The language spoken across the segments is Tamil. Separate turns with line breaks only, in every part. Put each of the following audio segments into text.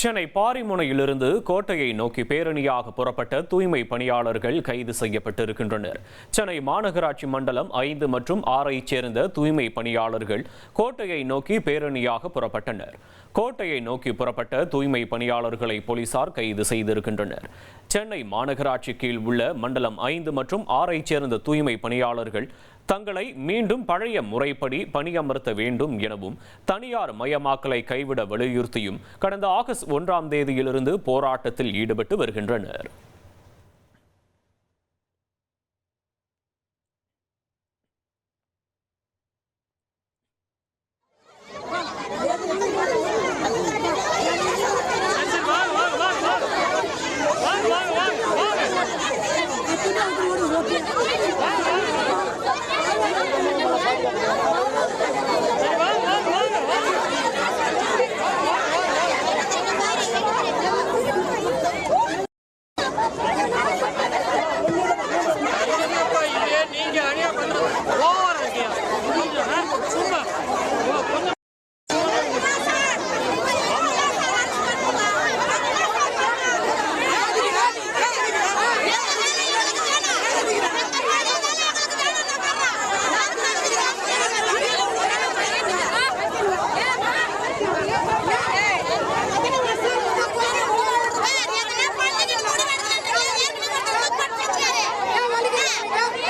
சென்னை பாரிமுனையிலிருந்து கோட்டையை நோக்கி பேரணியாக புறப்பட்ட தூய்மை பணியாளர்கள் கைது செய்யப்பட்டிருக்கின்றனர். சென்னை மாநகராட்சி மண்டலம் ஐந்து மற்றும் ஆறை சேர்ந்த தூய்மை பணியாளர்கள் கோட்டையை நோக்கி பேரணியாக புறப்பட்டனர். கோட்டையை நோக்கி புறப்பட்ட தூய்மை பணியாளர்களை போலீசார் கைது செய்திருக்கின்றனர். சென்னை மாநகராட்சி கீழ் உள்ள மண்டலம் ஐந்து மற்றும் ஆறை சேர்ந்த தூய்மை பணியாளர்கள் தங்களை மீண்டும் பழைய முறைப்படி பணியமர்த்த வேண்டும் எனவும் தனியார் மயமாக்கலை கைவிட வலியுறுத்தியும் கடந்த ஆகஸ்ட் ஒன்றாம் தேதியிலிருந்து போராட்டத்தில் ஈடுபட்டு வருகின்றனர்.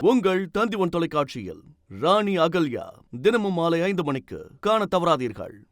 உங்கள் தந்திவன் தொலைக்காட்சியில் ராணி அகல்யா தினமும் மாலை ஐந்து மணிக்கு காண தவறாதீர்கள்.